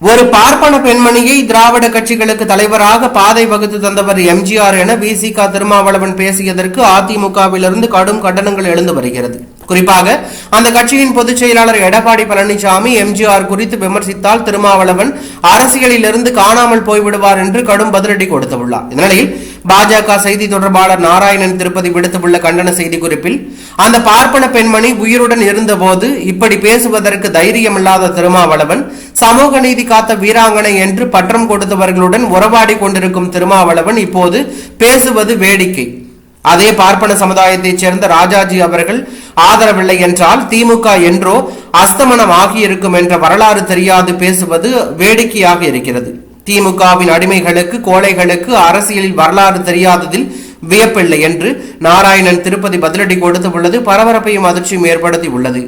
ஒரு பார்ப்பன பெண்மணியை திராவிட கட்சிகளுக்கு தலைவராக பாதை வகுத்து தந்தவர் எம்ஜிஆர் என விசிக திருமாவளவன் பேசியதற்கு அதிமுகவிலிருந்து கடும் கண்டனங்கள் எழுந்து வருகிறது. குறிப்பாக அந்த கட்சியின் பொதுச் செயலாளர் எடப்பாடி பழனிசாமி எம்ஜிஆர் குறித்து விமர்சித்தால் திருமாவளவன் அரசியலில் இருந்து காணாமல் போய்விடுவார் என்று கடும் பதிலடி கொடுத்துள்ளார். இந்நிலையில் பாஜக செய்தி தொடர்பாளர் நாராயணன் திருப்பதி விடுத்துள்ள கண்டன செய்தி குறிப்பில் அந்த பார்ப்பன பெண்மணி உயிருடன் இருந்தபோது இப்படி பேசுவதற்கு தைரியமில்லாத திருமாவளவன் சமூக நீதி காத்த வீராங்கனை என்று பற்றம் கொடுத்தவர்களுடன் உறவாடி கொண்டிருக்கும் திருமாவளவன் இப்போது பேசுவது வேடிக்கை. அதே பார்ப்பன சமுதாயத்தைச் சேர்ந்த ராஜாஜி அவர்கள் ஆதரவில்லை என்றால் திமுக என்றோ அஸ்தமனம் ஆகியிருக்கும் என்ற வரலாறு தெரியாது பேசுவது வேடிக்கையாக இருக்கிறது. திமுகவின் அடிமைகளுக்கு கோழைகளுக்கு அரசியலில் வரலாறு தெரியாததில் வியப்பில்லை என்று நாராயணன் திருப்பதி பதிலடி கொடுத்துள்ளது பரபரப்பையும் அதிர்ச்சியும் ஏற்படுத்தி உள்ளது.